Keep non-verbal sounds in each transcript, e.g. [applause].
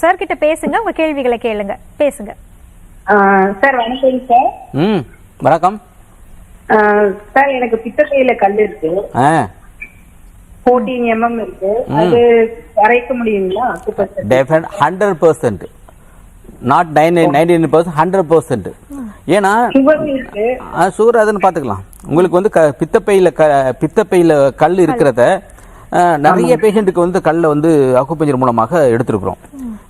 Sir கிட்ட பேசுங்க உங்க கேள்விகளை கேளுங்க. பேசுங்க. சார் வணக்கம் சார். ம் வணக்கம். சார் எனக்கு பித்தப்பையில கல் இருக்கு. ஃபோர்டீன் எம்எம் இருக்கு. அது கரைக்க முடியுங்களா? Definite hundred percent not nine ninety nine percent hundred percent ஏன்னா சுகர் அதுன்னு பார்த்துக்கலாம். உங்களுக்கு வந்து க பித்தப்பையில் க பித்தப்பையில் கல் இருக்கிறத நிறைய பேஷண்ட்டுக்கு வந்து கல்லை வந்து அக்குப்பஞ்சர் மூலமாக எடுத்திருக்கிறோம்.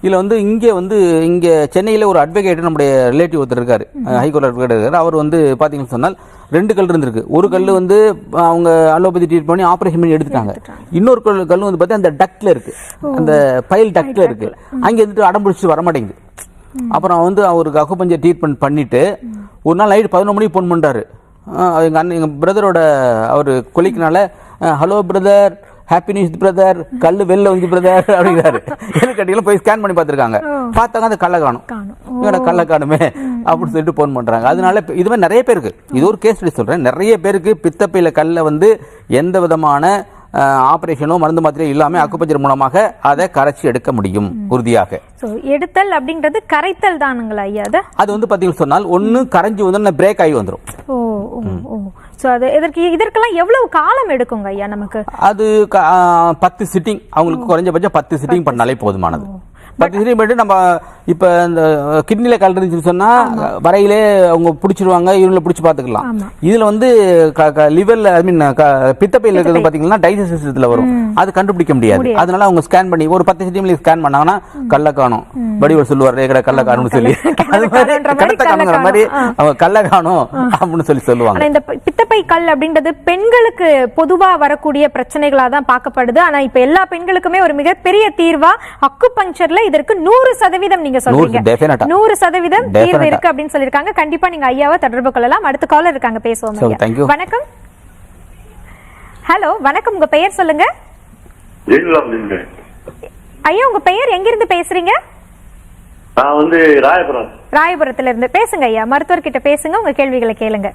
இதில் வந்து இங்கே வந்து இங்கே சென்னையில் ஒரு அட்வொகேட் நம்முடைய ரிலேட்டிவ் ஒருத்தர் இருக்கார். ஹைகோர்ட் அட்வொகேட் இருக்கார். அவர் வந்து பார்த்தீங்கன்னு சொன்னால் ரெண்டு கல் இருந்திருக்கு. ஒரு கல் வந்து அவங்க அலோபதி ட்ரீட் பண்ணி ஆப்ரேஷன் பண்ணி எடுத்துட்டாங்க. இன்னொரு கல் கல் வந்து பார்த்தா அந்த டக்ல இருக்கு. அந்த பைல் டக்ல இருக்கு. அங்கே இருந்துட்டு அடம் பிடிச்சிட்டு வர மாட்டேங்குது. அப்புறம் வந்து அவருக்கு அக்குப்பஞ்சர் ட்ரீட்மெண்ட் பண்ணிட்டு ஒரு நாள் நைட் பதினொரு மணிக்கு ஃபோன் பண்ணுறாரு எங்கள் அண்ணன் எங்கள் பிரதரோட அவர் கொலிக்கினால hello brother happy news brother கல் வெளில வந்து பிரதர் அப்படிங்கிறாரு. [laughs] எதுக்கு கட்டிகளும் போய் ஸ்கேன் பண்ணி பார்த்துருக்காங்க. பார்த்தாங்க அந்த கல்லை காணும். இவட கல்லை காணுமே? அப்படின்னு சொல்லிட்டு ஃபோன் பண்ணுறாங்க அதனால இது மாதிரி நிறைய பேருக்கு. இது ஒரு கேஸ் ஸ்டடி சொல்கிறேன் நிறைய பேருக்கு பித்தப்பையில கல்லை வந்து எந்த விதமான ஆப்ரேஷனோ மருந்து மாத்திரையோ இல்லாமல் அக்குப்பஞ்சர் மூலமாக அதை கரைச்சி எடுக்க முடியும் உறுதியாக. எடுத்தல் அப்படின்றது கரைத்தல் தானுங்களா ஐயா அது? வந்து பார்த்தீங்கன்னு சொன்னால் ஒன்று கரைஞ்சி வந்து பிரேக் ஆகி வந்துடும் ஓ சோ அது இதற்கு இதற்கெல்லாம் எவ்வளவு காலம் எடுக்குங்க ஐயா நமக்கு? அது பத்து சிட்டிங் அவங்களுக்கு குறைஞ்சபட்சம் பத்து சிட்டிங் பண்ணாலே போதுமானது. பத்து சிட்டிங் பண்ணிட்டு நம்ம இப்போ இந்த கிட்னியில் கல் இருந்துச்சுன்னு சொன்னா வரையிலே அவங்க பிடிச்சிருவாங்க இவங்கள பிடிச்சி பார்த்துக்கலாம். இதுல வந்து லிவர்ல ஐ மீன் பித்தப்பையில் இருக்கிறது பார்த்தீங்கன்னா டைஜஸ்ட் சிஸ்டத்தில் வரும். அது கண்டுபிடிக்க முடியாது. அதனால அவங்க ஸ்கேன் பண்ணி ஒரு பத்து சிட்டிங்ல ஸ்கேன் பண்ணாங்கன்னா கல்ல காணும். வடிவர் சொல்லுவார் ஏகட கல்ல காணும்னு சொல்லி. அது மாதிரி கடத்த காணுங்கிற மாதிரி. அவங்க கல்ல காணும் அப்படின்னு சொல்லி சொல்லுவாங்க. இந்த பித்தப்பை கல் அப்படின்றது பெண்களுக்கு பொதுவா வரக்கூடிய பிரச்சனைகளா தான் பார்க்கப்படுது. ஆனா இப்ப எல்லா பெண்களுக்குமே ஒரு மிகப்பெரிய தீர்வா அக்கு பஞ்சர்ல இதற்கு நூறு சதவீதம் நீங்க சொல்றீங்க. நூறு சதவீதம் தீர்வு. இருக்கு அப்படின்னு சொல்லிருக்காங்க கண்டிப்பா நீங்க ஐயாவை தொடர்பு கொள்ளலாம். அடுத்த காலர் இருக்காங்க பேசுவோம். வணக்கம். ஹலோ வணக்கம். உங்க பெயர் சொல்லுங்க. ஐயா உங்க பெயர் எங்கிருந்து பேசுறீங்க? நான் வந்து ராயபுரம். ராயபுரத்துல இருந்து பேசுங்க ஐயா. மருத்துவர் கிட்ட பேசுங்க. உங்க கேள்விகளை கேளுங்க.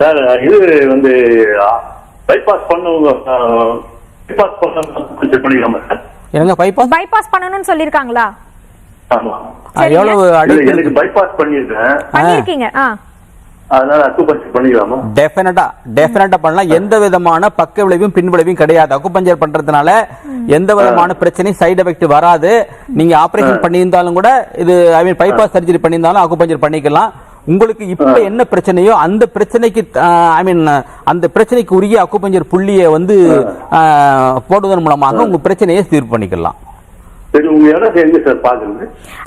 சார் இது வந்து பைபாஸ் பண்ணவங்க பைபாஸ் பண்ண கொஞ்சம் பண்ணிக்கலாமா சார். என்னங்க பைபாஸ் பைபாஸ் பண்ணணும்னு சொல்லிருக்காங்களா? ஆமா. எவ்வளவு எனக்கு பைபாஸ் பண்ணியிருக்கேன். பண்ணிருக்கீங்க ஆ. அதனால அக்குபஞ்சர் பண்ணிக்கலாமா? டெஃபினட்டா டெஃபினட்டா பண்ணலாம். எந்த விதமான பக்க விளைவும் பின் விளைவும் கிடையாது. அக்குபஞ்சர் பண்றதுனால எந்த விதமான பிரச்சனையும் சைடு எஃபெக்ட் வராது. நீங்க ஆபரேஷன் பண்ணியிருந்தாலும் கூட இது ஐ மீன் பைபாஸ் சர்ஜரி பண்ணியிருந்தாலும் அக்குபஞ்சர் பண்ணிக்கலாம். உங்களுக்கு இப்ப என்ன பிரச்சனையோ அந்த பிரச்சனைக்கு ஐ மீன் அந்த பிரச்சனைக்கு உரிய அக்குபஞ்சர் புள்ளியை வந்து போடுவதன் மூலமாக உங்க பிரச்சனையை தீர்வு பண்ணிக்கலாம்.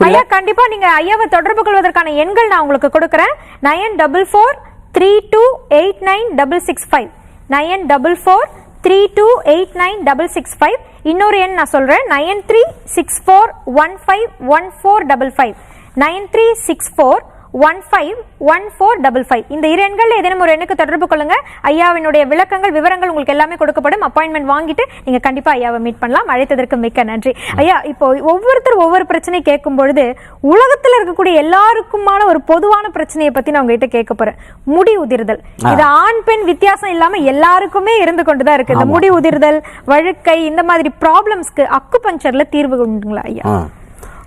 ஐயா கண்டிப்பா நீங்க ஐயாவை தொடர்பு கொள்வதற்கான எண்கள் நான் உங்களுக்கு கொடுக்குறேன். Nine double four three two eight nine double six five. Nine double four three two eight nine double six five. இன்னொரு எண் நான் சொல்றேன். Nine three six four one five one four double five. Nine three six four one five one four double five இந்த இரு எண்கள் ஏதேனும் ஒரு எண்ணுக்கு தொடர்பு கொள்ளுங்க. ஐயாவினுடைய விளக்கங்கள் விவரங்கள் உங்களுக்கு எல்லாமே கொடுக்கப்படும். அப்பாயின்மெண்ட் வாங்கிட்டு நீங்க கண்டிப்பா ஐயாவை மீட் பண்ணலாம். அழைத்ததற்கு மிக்க நன்றி. ஐயா இப்போ ஒவ்வொருத்தர் ஒவ்வொரு பிரச்சனை கேட்கும் பொழுது உலகத்துல இருக்கக்கூடிய எல்லாருக்குமான ஒரு பொதுவான பிரச்சனையை பத்தி நான் உங்ககிட்ட கேட்க போறேன். முடி உதிர்தல். இது ஆண் பெண் வித்தியாசம் இல்லாம எல்லாருக்குமே இருந்து கொண்டுதான் இருக்கு. இந்த முடி உதிர்தல் வழுக்கை இந்த மாதிரி ப்ராப்ளம்ஸ்க்கு அக்கு பஞ்சர்ல தீர்வு உண்டுங்களா ஐயா.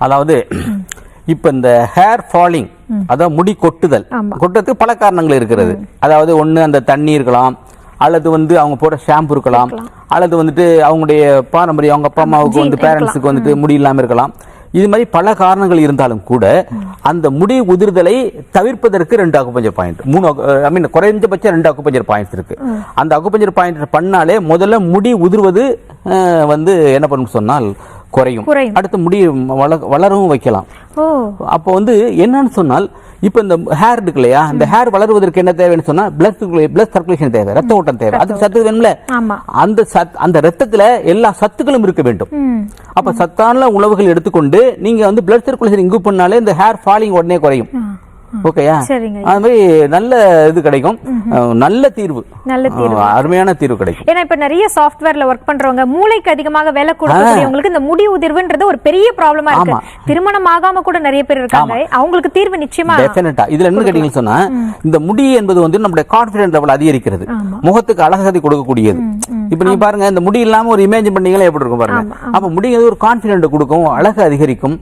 அதாவது இப்ப இந்த ஹேர் ஃபாலிங் அதாவது முடி கொட்டுதல். கொட்டுறதுக்கு பல காரணங்கள் இருக்கிறது. அதாவது ஒண்ணு அந்த தண்ணி இருக்கலாம் அல்லது வந்து அவங்க போடுற ஷாம்பு இருக்கலாம் அல்லது வந்துட்டு அவங்களுடைய பாரம்பரியம் அவங்க அப்பா அம்மாவுக்கு வந்து பேரண்ட்ஸுக்கு வந்துட்டு முடி இல்லாம இருக்கலாம். இது மாதிரி பல காரணங்கள் இருந்தாலும் கூட அந்த முடி உதிர்தலை தவிர்ப்பதற்கு ரெண்டு அக்குபஞ்சர் பாயிண்ட் மூணு ஐ மீன் குறைஞ்சபட்சம் ரெண்டு அக்குபஞ்சர் பாயிண்ட்ஸ் இருக்கு. அந்த அக்குபஞ்சர் பாயிண்ட் பண்ணாலே முதல்ல முடி உதிர்வது வந்து என்ன பண்ணும் சொன்னால் குறையும். அடுத்து முடி வள- வளரவும் வைக்கலாம். அப்போ வந்து என்னன்னு சொன்னால் இப்போ இந்த ஹேர் இருக்கு இல்லையா இந்த ஹேர் வளருவதற்கு என்ன தேவைன்னு சொன்னா பிளட் பிளட் சர்க்குலேஷன் தேவை ரத்த ஓட்டம் தேவை. அதுக்கு சத்து வேணும்ல. அந்த சத் அந்த ரத்தத்துல எல்லா சத்துக்களும் இருக்க வேண்டும். அப்ப சத்தான உணவுகள் எடுத்துக்கொண்டு நீங்க வந்து பிளட் சர்க்குலேஷன் இங்கு பண்ணாலே இந்த ஹேர் ஃபாலிங் உடனே குறையும். ஓகேயா? சரிங்க. அது மாதிரி நல்ல இது கிடைக்கும். நல்ல தீர்வு. நல்ல தீர்வு. அருமையான தீர்வு கிடைக்கும். ஏன்னா இப்ப நிறைய சாஃப்ட்வேர்ல ஒர்க் பண்றவங்க மூளைக்கு அதிகமாக வேலை கொடுக்கக்கூடியவங்களுக்கு இந்த முடி உதிர்வுன்றது ஒரு பெரிய ப்ராப்ளமா இருக்கு. திருமணம் ஆகாம கூட நிறைய பேர் இருக்காங்க. அவங்களுக்கு தீர்வு நிச்சயமா டெஃபினட்டா இதுல என்ன கேட்டீங்கன்னு சொன்னா இந்த முடி என்பது வந்து நம்முடைய கான்பிடன்ட் லெவல் அதிகரிக்கிறது. முகத்துக்கு அழகதை கொடுக்கக்கூடியது. இப்போ நீங்க பாருங்க இந்த முடி இல்லாம ஒரு இமேஜின் பண்ணீங்களா எப்படி இருக்கும் பாருங்க? அப்ப முடிங்கிறது ஒரு கான்பிடென்ட் கொடுக்கும் அழகு அதிகரிக்கும்.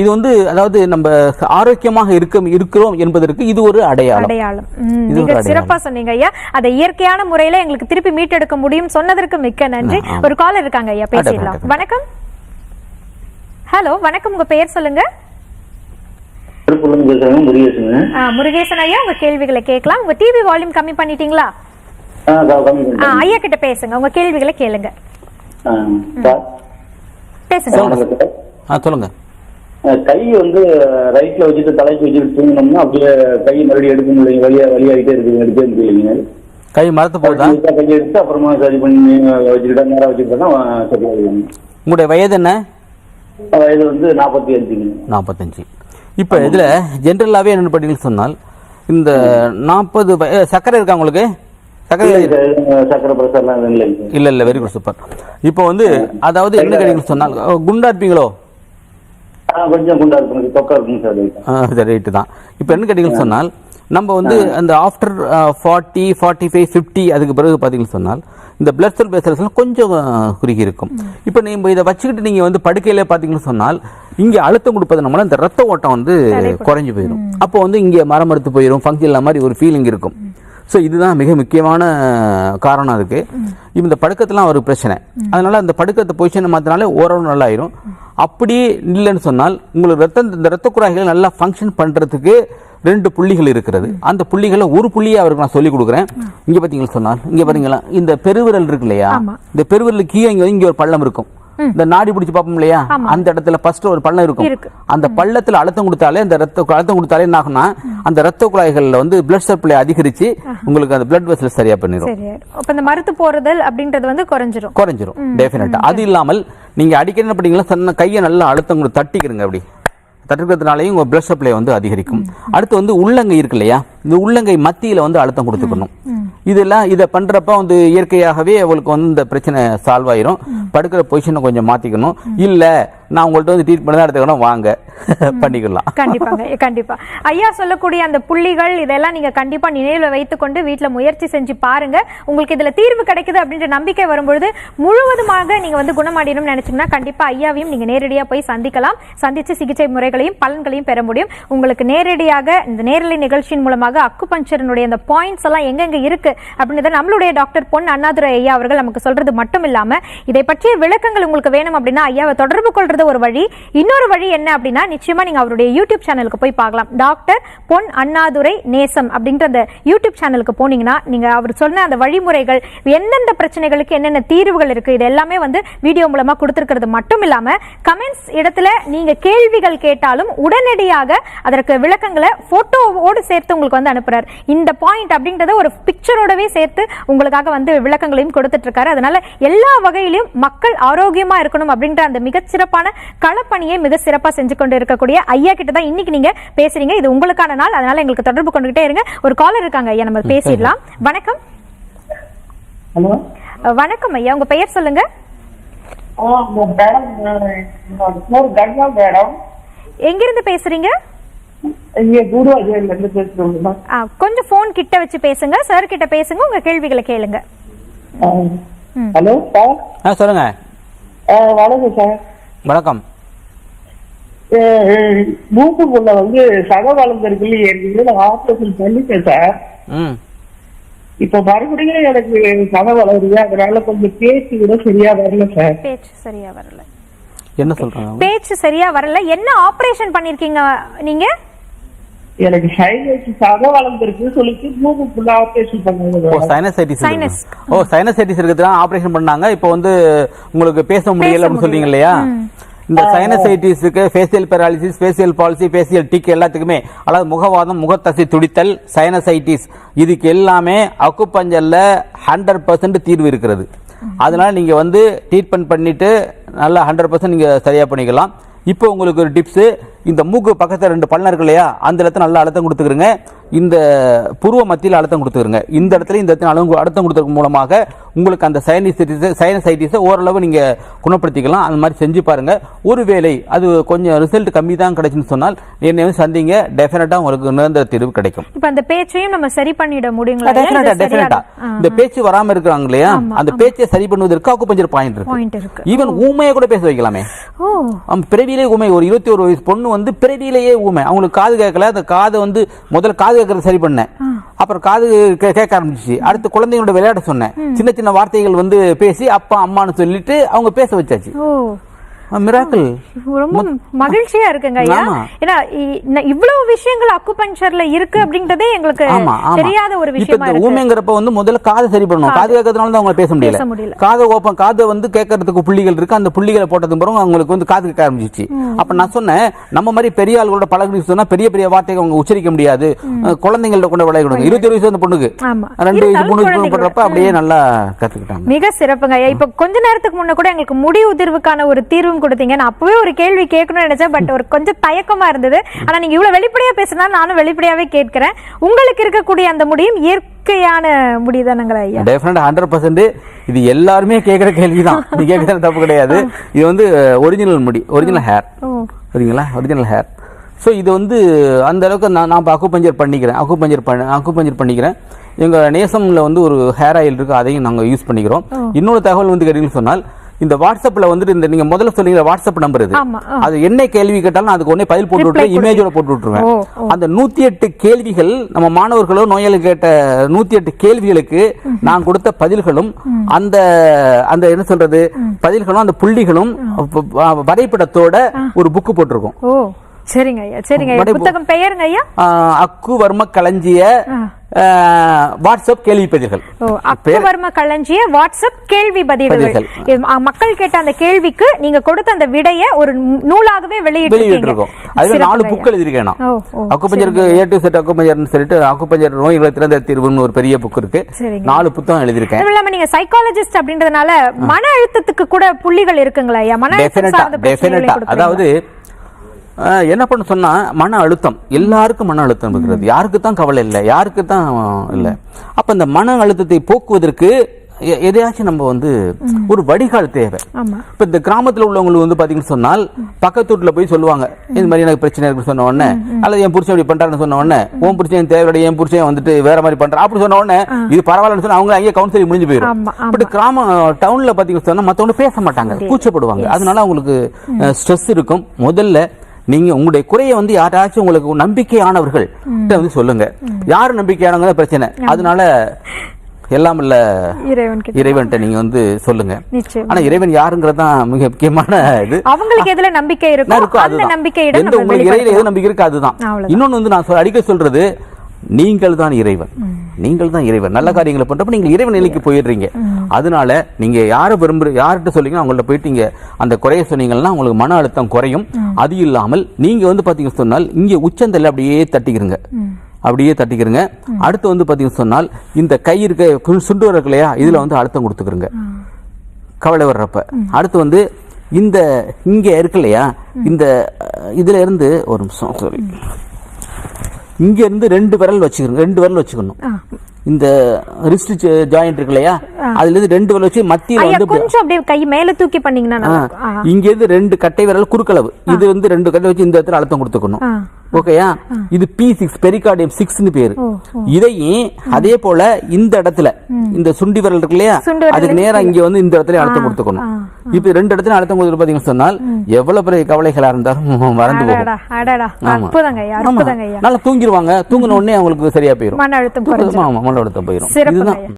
இது வந்து அதாவது நம்ம ஆரோக்கியமாக இருக்க இருக்கிறோம் என்பதற்கு இது ஒரு அடையாளம். அடையாளம். சிறப்பா சொன்னீங்க ஐயா. அதை இயற்கையான முறையில எங்களுக்கு திருப்பி மீட்டெடுக்க முடியும் சொன்னதற்கு மிக்க நன்றி. ஒரு காலர் இருக்காங்க ஐயா பேசிடலாம். வணக்கம். ஹலோ வணக்கம். உங்க பெயர் சொல்லுங்க. முருகேசன் ஐயா உங்க கேள்விகளை கேட்கலாம். உங்க டிவி வால்யூம் கம்மி பண்ணிட்டீங்களா? ஐயா கிட்ட பேசுங்க. உங்க கேள்விகளை கேளுங்க. பேசுங்க. சொல்லுங்க. கை வந்து ரைட்ல வச்சுட்டு தலைக்கு வச்சுட்டு தூங்கினோம்னா அப்படியே கை மறுபடியும் எடுக்க முடியல வழியா வழியாகிட்டே இருக்குது. எடுக்கவே முடியலைங்க கை மரத்து லைட்டா கையை எடுத்து அப்புறமா சரி பண்ணி வச்சுக்கிட்டா நேரம் வச்சுக்கிட்டா சரியாகும் உங்களுடைய வயது என்ன? வயது வந்து நாற்பத்தி அஞ்சுங்க நாற்பத்தஞ்சு இப்போ இதில் ஜென்ரலாகவே என்ன பார்த்தீங்கன்னு சொன்னால் இந்த நாற்பது வய சர்க்கரை இருக்கா உங்களுக்கு? இல்லை இல்லை வெரி குட் சூப்பர் இப்போ வந்து அதாவது என்ன கேட்டீங்கன்னு சொன்னால் குண்டா இருப்பீங்களோ? கொஞ்சம் குண்டா தொக்கா சார் ரைட்டு தான். இப்போ என்ன கேட்டீங்கன்னு சொன்னால் நம்ம வந்து அந்த after forty forty five fifty அதுக்கு பிறகு பார்த்தீங்கன்னு சொன்னால் இந்த பிளட் செல் பேசல்ஸ்லாம் கொஞ்சம் குறுகி இருக்கும். இப்போ நீங்கள் இதை வச்சுக்கிட்டு நீங்கள் வந்து படுக்கையில பார்த்தீங்கன்னு சொன்னால் இங்கே அழுத்தம் கொடுப்பதுனால இந்த ரத்த ஓட்டம் வந்து குறைஞ்சு போயிடும் அப்போ வந்து இங்கே மரம் மறுத்து போயிடும் ஃபங்க்ஷன் மாதிரி ஒரு ஃபீலிங் இருக்கும். ஸோ இதுதான் மிக முக்கியமான காரணம் அதுக்கு. இந்த படுக்கத்துலாம் ஒரு பிரச்சனை. அதனால அந்த படுக்கத்தை பொசிஷனை மாற்றினாலே ஓரளவு நல்லாயிரும். அப்படி இல்லைன்னு சொன்னால் உங்களுக்கு ரத்த இந்த ரத்த குழாய்கள் நல்லா ஃபங்க்ஷன் பண்ணுறதுக்கு ரெண்டு புள்ளிகள் இருக்கிறது. அந்த புள்ளிகளை ஒரு புள்ளியை அவருக்கு நான் சொல்லி கொடுக்குறேன். இங்கே பார்த்தீங்களா சொன்னால் இங்கே பார்த்தீங்களா இந்த பெருவிரல் இருக்கு இல்லையா? இந்த பெருவிரலுக்கு கீழே இங்கே இங்கே ஒரு பள்ளம் இருக்கும். இந்த நாடி பிடிச்சு பார்ப்போம் இல்லையா? அந்த இடத்துல ஃபர்ஸ்ட் ஒரு பள்ளம் இருக்கும். இருக்கு. அந்த பள்ளத்துல அழுத்தம் கொடுத்தாலே அந்த ரத்த அழுத்தம் கொடுத்தாலே என்ன ஆகும்னா அந்த ரத்த குழாய்கள்ல வந்து பிளட் சப்ளை அதிகரிச்சு உங்களுக்கு அந்த பிளட் வெசல் சரியா பண்ணிடும் அப்ப இந்த மருத்து போறதல் அப்படின்றது வந்து குறைஞ்சிரும். குறைஞ்சிரும். டெஃபினட்டா அது இல்லாமல் நீங்க அடிக்கடி என்ன பண்ணீங்களா சொன்ன கையை நல்லா அழுத்தம் கொடுத்து தட்டிக்கிறங்க அப்படி. தட்டுக்கிறதுனாலையும் உங்க பிளட் சப்ளை வந்து அதிகரிக்கும். அடுத்து வந்து உள்ளங்கை இருக்கு இல்லையா? இந்த உள்ளங்கை மத்தியில வந்து அழுத்தம் கொடுத்துக்கணும். இதெல்லாம் இதை பண்றப்ப வந்து இயற்கையாகவே உங்களுக்கு வந்து இந்த பிரச்சனை சால்வ் ஆயிரும். படுக்கிற பொசிஷனை கொஞ்சம் மாத்திக்கணும். இல்ல நான் உங்கள்ட்ட வந்து ட்ரீட் பண்ணி தான் எடுத்துக்கணும் வாங்க. பண்ணிக்கலாம். கண்டிப்பாங்க கண்டிப்பா. ஐயா சொல்லக்கூடிய அந்த புள்ளிகள் இதெல்லாம் நீங்க கண்டிப்பா நினைவுல வைத்துக்கொண்டு வீட்ல முயற்சி செஞ்சு பாருங்க. உங்களுக்கு இதுல தீர்வு கிடைக்குது அப்படின்ற நம்பிக்கை வரும்பொழுது முழுவதுமாக நீங்க வந்து குணமடையணும்னு நினைச்சீங்கன்னா கண்டிப்பா ஐயாவையும் நீங்க நேரடியா போய் சந்திக்கலாம். சந்திச்சு சிகிச்சை முறைகளையும் பலன்களையும் பெற முடியும். உங்களுக்கு நேரடியாக இந்த நேரலை நிகழ்ச்சியின் மூலமாக அக்குபஞ்சரனுடைய அந்த பாயிண்ட்ஸ் எல்லாம் எங்கெங்க இருக்கு அப்படின்றத நம்மளுடைய டாக்டர் பொன் அண்ணாதுரை ஐயா அவர்கள் நமக்கு சொல்றது மட்டும் இல்லாம இதை பற்றிய விளக்கங்கள் உங்களுக்கு வேணும் அப்படின்னா ஐயாவை தொடர்பு கொள்றது ஒரு வழி. இன்னொரு வழி என்ன அப்படின்னா நிச்சயமா நீங்க அவருடைய யூடியூப் சேனலுக்கு போய் பார்க்கலாம். டாக்டர் பொன் அண்ணாதுரை நேசம் அப்படின்ற அந்த யூடியூப் சேனலுக்கு போனீங்கன்னா நீங்க அவர் சொன்ன அந்த வழிமுறைகள் எந்தெந்த பிரச்சனைகளுக்கு என்னென்ன தீர்வுகள் இருக்கு இது எல்லாமே வந்து வீடியோ மூலமா கொடுத்துருக்கிறது மட்டும் இல்லாம கமெண்ட்ஸ் இடத்துல நீங்க கேள்விகள் கேட்டாலும் உடனடியாக அதற்கு விளக்கங்களை போட்டோவோடு சேர்த்து உங்களுக்கு வந்து அனுப்புறாரு. இந்த பாயிண்ட் அப்படின்றத ஒரு பிக்சரோடவே சேர்த்து உங்களுக்காக வந்து விளக்கங்களையும் கொடுத்துட்டு இருக்காரு அதனால எல்லா வகையிலும் மக்கள் ஆரோக்கியமா இருக்கணும் அப்படின்ற அந்த மிகச்சிறப்பான களப்பணியை மிக சிறப்பா செஞ்சு கொண்டு இருக்கக்கூடிய ஐயா கிட்ட தான் இன்னைக்கு நீங்க பேசுறீங்க. இது உங்களுக்கான நாள். அதனால எங்களுக்கு தொடர்பு கொண்டுகிட்டே இருங்க. ஒரு காலர் இருக்காங்க ஐயா நம்ம பேசிடலாம். வணக்கம். வணக்கம் ஐயா. உங்க பெயர் சொல்லுங்க. எங்கிருந்து பேசுறீங்க? கொஞ்சம் போன் கிட்ட வச்சு பேசுங்க சார் கிட்ட பேசுங்க உங்க கேள்விகளை கேளுங்க. ஹலோ சார் சொல்லுங்க. வணக்கம் சார் வணக்கம். மூக்குக்குள்ள வந்து சக வளர்ந்துருக்கு ஏற்கனவே நான் ஆப்ரேஷன் பண்ணிட்டேன் சார் ம். இப்ப மறுபடியும் எனக்கு சக வளருது அதனால கொஞ்சம் பேச்சு கூட சரியா வரல சார் பேச்சு சரியா வரல. என்ன சொல்றாங்க பேச்சு சரியா வரல. என்ன ஆபரேஷன் பண்ணிருக்கீங்க நீங்க? எனக்கு சைனஸ் சக வளர்ந்துருக்கு சொல்லிட்டு மூக்குக்குள்ள ஆப்ரேஷன் பண்ணாங்க ஓ சைனசைட்டிஸ் Sinus. ஓ சைனசைட்டிஸ் இருக்கிறதுலாம் ஆபரேஷன் பண்ணாங்க. இப்போ வந்து உங்களுக்கு பேச முடியல அப்படின்னு சொல்றீங்க இல்லையா? இந்த சைனசைட்டிஸுக்கு facial paralysis facial palsy facial tic எல்லாத்துக்குமே அதாவது முகவாதம் முகத்தசை துடித்தல் சைனசைட்டிஸ் இதுக்கு எல்லாமே அக்குப்பஞ்சல்ல ஹண்ட்ரட் பர்சன்ட் தீர்வு இருக்கிறது. அதனால நீங்க வந்து ட்ரீட்மெண்ட் பண்ணிட்டு நல்லா ஹண்ட்ரட் பர்சன்ட் நீங்க சரியா பண்ணிக்கலாம். இப்போ உங்களுக்கு ஒரு டிப்ஸ் இந்த மூக்கு பக்கத்துல ரெண்டு பள்ளம் இருக்கு இல்லையா? அந்த இடத்துல நல்லா அழுத்தம் கொடுத்துக்கிறங்க. இந்த புருவ மத்தியில் அழுத்தம் கொடுத்துருங்க இந்த இடத்துல இந்த இடத்துல அழுத்தம் அழுத்தம் கொடுத்தது மூலமாக உங்களுக்கு அந்த சைனசைட்டிஸ் சைனசைட்டிஸை ஓரளவு நீங்க குணப்படுத்திக்கலாம். அந்த மாதிரி செஞ்சு பாருங்க. ஒருவேளை அது கொஞ்சம் ரிசல்ட் கம்மி தான் கிடைச்சுன்னு சொன்னால் என்னை வந்து சந்திங்க டெஃபினட்டா உங்களுக்கு நிரந்தர தீர்வு கிடைக்கும். இப்ப அந்த பேச்சையும் நம்ம சரி பண்ணிட முடியுங்களா? டெஃபினட்டா டெஃபினட்டா இந்த பேச்சு வராம இருக்காங்க இல்லையா? அந்த பேச்சை சரி பண்ணுவதற்கு அக்குபஞ்சர் பாயிண்ட் இருக்கு. ஈவன் ஊமையை கூட பேச வைக்கலாமே. பிறவியிலே ஊமை ஒரு இருபத்தி ஒரு வயசு பொண்ணு வந்து பிறவியிலேயே ஊமை. அவங்களுக்கு காது கேட்கல. அந்த காதை வந்து முதல்ல காது கேட்கறது சரி பண்ணேன். அப்புறம் காது கேட்க ஆரம்பிச்சிச்சு. அடுத்து குழந்தைங்களோட விளையாட சொன்னேன். சின்ன சின்ன வார்த்தைகள் வந்து பேசி அப்பா அம்மான்னு சொல்லிட்டு அவங்க பேச வச்சாச்சு. மிராக்கிள் ரொம்ப மகிழ்ச்சியா இருக்குங்க ஐயா. ஏன்னா இவ்வளவு விஷயங்கள் அக்குபஞ்சர்ல இருக்கு அப்படின்றதே எங்களுக்கு தெரியாத ஒரு விஷயமா இந்த ஊமைங்கிறப்ப வந்து முதல்ல காதை சரி பண்ணணும். காது கேட்கறதுனால தான் அவங்க பேச முடியல. காதை ஓப்பன் காதை வந்து கேட்கறதுக்கு புள்ளிகள் இருக்கு. அந்த புள்ளிகளை போட்டதுக்கு பிறகு அவங்களுக்கு வந்து காது கேட்க ஆரம்பிச்சிச்சு அப்ப நான் சொன்னேன் நம்ம மாதிரி பெரிய ஆளுகளோட பழகி சொன்னா பெரிய பெரிய வார்த்தைகள் அவங்க உச்சரிக்க முடியாது. அஹ் குழந்தைங்கள்ட்ட கொண்டு கொடுங்க இருபத்தி வயசு அந்த பொண்ணுக்கு. ரெண்டு வயசு மூணு வயசு. பண்றப்ப அப்படியே நல்லா கத்துக்கிட்டாங்க. மிக சிறப்புங்க ஐயா. இப்ப கொஞ்ச நேரத்துக்கு முன்ன கூட எங்களுக்கு முடி உதிர்வுக்கான ஒரு கொடுத்தீங்க. நான் அப்பவே ஒரு கேள்வி கேட்கணும்னு நினைச்சேன் பட் ஒரு கொஞ்சம் தயக்கமா இருந்தது. ஆனா நீங்க இவ்வளவு வெளிப்படையா பேசுனா நானும் வெளிப்படையாவே கேட்கிறேன். உங்களுக்கு இருக்கக்கூடிய அந்த முடியும் இயற்கையான முடிதானங்களா ஐயா? டெஃபினட் ஹண்ட்ரட் பர்சன்ட் இது எல்லாருமே கேட்குற கேள்வி தான் நீ கேட்கறது தப்பு கிடையாது. இது வந்து ஒரிஜினல் முடி ஒரிஜினல் ஹேர் சரிங்களா? ஒரிஜினல் ஹேர் ஸோ இது வந்து அந்த அளவுக்கு நான் நான் அக்குபஞ்சர் பண்ணிக்கிறேன். அக்குபஞ்சர் பண்ண அக்குபஞ்சர் பண்ணிக்கிறேன். எங்கள் நேசம்ல வந்து ஒரு ஹேர் ஆயில் இருக்கு. அதையும் நாங்கள் யூஸ் பண்ணிக்கிறோம். இன்னொரு தகவல் வந்து கேட்டீங்கன்னு சொன்னால் இந்த வாட்ஸ்அப்ல வந்துட்டு இந்த நீங்க முதல்ல சொன்னீங்க வாட்ஸ்அப் நம்பர் இது. அது என்ன கேள்வி கேட்டாலும் அதுக்கு உடனே பதில் போட்டு விட்டுருவேன் இமேஜோட போட்டு விட்டுருவேன். அந்த நூத்தி எட்டு கேள்விகள் நம்ம மாணவர்களோ நோயாளி கேட்ட நூத்தி எட்டு கேள்விகளுக்கு நான் கொடுத்த பதில்களும் அந்த அந்த என்ன சொல்றது? பதில்களும் அந்த புள்ளிகளும் வரைபடத்தோட ஒரு புக்கு போட்டிருக்கோம். சரிங்க ஐயா சரிங்க ஐயா. புத்தகம் பெயருங்க ஐயா? ஆஹ் அக்கு வர்ம களஞ்சிய வாட்ஸ்அப் கேள்வி பதில்கள். ஓ அக்வர்ம களஞ்சிய வாட்ஸ்அப் கேள்வி பதில்கள். மக்கள் கேட்ட அந்த கேள்விக்கு நீங்க கொடுத்த அந்த விடைய ஒரு நூலாகவே வெளியிட்டிருக்கோம். அதுவே நாலு புக் எழுதியிருக்கேன் அக்குப்பஞ்சருக்கு ஏ டு செட் அக்குப்பஞ்சர்னு சொல்லிட்டு அக்குப்பஞ்சர் நோய்களை திறந்த தீர்வுன்னு ஒரு பெரிய புக் இருக்கு. நாலு புத்தகம் எழுதியிருக்கேன். அதுவும் இல்லாம நீங்க சைக்காலஜிஸ்ட் அப்படின்றதுனால மன அழுத்தத்துக்கு கூட புள்ளிகள் இருக்குங்களா ஐயா? மன அழுத்தம்? அதாவது என்ன பண்ண சொன்னா மன அழுத்தம். எல்லாருக்கும் மன அழுத்தம் இருக்கிறது. யாருக்கு தான் கவலை இல்லை. யாருக்கு தான் இல்லை. அப்ப இந்த மன அழுத்தத்தை போக்குவதற்கு எதையாச்சும் நம்ம வந்து ஒரு வடிகால் தேவை. இப்ப இந்த கிராமத்துல உள்ளவங்களுக்கு வந்து பாத்தீங்கன்னு சொன்னால் பக்கத்து வீட்டுல போய் சொல்லுவாங்க இந்த மாதிரி எனக்கு பிரச்சனை இருக்கு சொன்ன உடனே அல்லது என் புருஷன் இப்படி பண்றாருன்னு சொன்ன உடனே உன் புருஷன் தேவையோட என் புருஷன் வந்துட்டு வேற மாதிரி பண்றான் அப்படி சொன்ன உடனே இது பரவாயில்லன்னு சொன்னா அவங்க அங்கேயே கவுன்சிலிங் முடிஞ்சு போயிடும். பட் கிராம டவுன்ல பாத்தீங்கன்னு சொன்னா மத்தவங்க பேச மாட்டாங்க கூச்சப்படுவாங்க. அதனால அவங்களுக்கு ஸ்ட்ரெஸ் இருக்கும். முதல்ல நீங்க உங்களுடைய குறையை வந்து யாராச்சும் உங்களுக்கு நம்பிக்கையானவர்கள் வந்து சொல்லுங்க. யாரு நம்பிக்கையானவங்க? பிரச்சனை. அதனால எல்லாம் இல்ல. இறைவன் கிட்ட இறைவன்ட்ட நீங்க வந்து சொல்லுங்க. ஆனா இறைவன் யாருங்கிறது தான் மிக முக்கியமான இது. அவங்களுக்கு எதுல நம்பிக்கை இருக்கும் அந்த எந்த நம்ம உங்களுக்கு இறையில எது. நம்பிக்கை இருக்கு அதுதான். இன்னொன்னு வந்து நான் அடிக்க சொல்றது நீங்கள் தான் இறைவன். நீங்கள் தான் இறைவன். நல்ல காரியங்களை பண்றப்ப நீங்க இறைவன் நிலைக்கு போயிடுறீங்க. அதனால நீங்க யாரை விரும்புற யார்கிட்ட சொல்லிங்க அவங்கள்ட்ட போயிட்டு நீங்க அந்த குறைய சொன்னீங்கன்னா உங்களுக்கு மன அழுத்தம் குறையும். அது இல்லாமல் நீங்க வந்து பாத்தீங்க சொன்னால் இங்க உச்சந்தல்ல அப்படியே தட்டிக்கிறங்க அப்படியே தட்டிக்கிறங்க அடுத்து வந்து பாத்தீங்க சொன்னால் இந்த கை இருக்க சுண்டு இருக்கு இல்லையா? இதுல வந்து அழுத்தம் கொடுத்துக்கிறங்க கவலை வர்றப்ப. அடுத்து வந்து இந்த இங்க இருக்கு இல்லையா? இந்த இதுல இருந்து ஒரு நிமிஷம் சாரி இங்க இருந்து ரெண்டு விரல் வச்சுக்கணும் ரெண்டு விரல் வச்சுக்கணும். இந்த ரிஸ்ட் ஜாயிண்ட் இருக்கு இல்லையா? அதுல இருந்து ரெண்டு விரல் வச்சு மத்தியில வந்து கொஞ்சம் அப்படியே கை மேல தூக்கி பண்ணீங்கன்னா. இங்க இருந்து ரெண்டு கட்டை விரல் குறுக்களவு. இது வந்து ரெண்டு கட்டை வச்சு இந்த இடத்துல அழுத்தம் கொடுத்துக்கணும். ஓகேயா இது பி சிக்ஸ் பெரிகார்டியம் சிக்ஸ்னு பேரு. இதையும் அதே போல இந்த இடத்துல இந்த சுண்டி விரல் இருக்கு இல்லையா அதுக்கு நேரா இங்க வந்து இந்த இடத்துல அழுத்தம் கொடுத்துக்கணும். இப்ப ரெண்டு இடத்துல அழுத்தம் கொடுத்து பாத்தீங்கன்னு சொன்னால் எவ்வளவு பெரிய கவலைகளா இருந்தாலும் [laughs] மறந்து போகும். நல்லா தூங்கிடுவாங்க தூங்கின உடனே அவங்களுக்கு சரியா போயிரும். மன அழுத்தம் சிறப்புங்க இதுதான்.